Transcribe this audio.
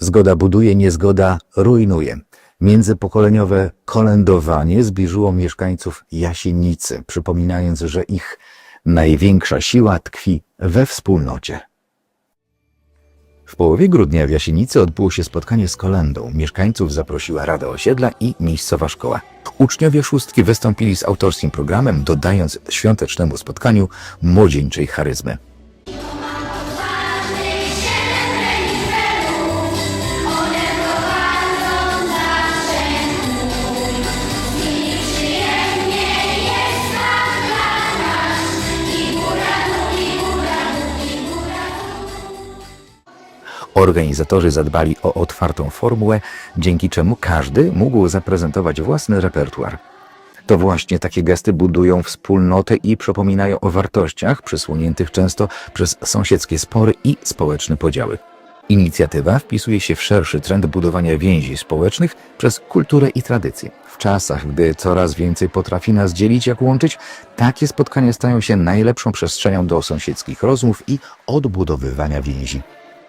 Zgoda buduje, niezgoda rujnuje. Międzypokoleniowe kolędowanie zbliżyło mieszkańców Jasienicy, przypominając, że ich największa siła tkwi we wspólnocie. W połowie grudnia w Jasienicy odbyło się spotkanie z kolendą. Mieszkańców zaprosiła Rada Osiedla i miejscowa szkoła. Uczniowie szóstki wystąpili z autorskim programem, dodając świątecznemu spotkaniu młodzieńczej charyzmy. Organizatorzy zadbali o otwartą formułę, dzięki czemu każdy mógł zaprezentować własny repertuar. To właśnie takie gesty budują wspólnotę i przypominają o wartościach przysłoniętych często przez sąsiedzkie spory i społeczne podziały. Inicjatywa wpisuje się w szerszy trend budowania więzi społecznych przez kulturę i tradycję. W czasach, gdy coraz więcej potrafi nas dzielić jak łączyć, takie spotkania stają się najlepszą przestrzenią do sąsiedzkich rozmów i odbudowywania więzi.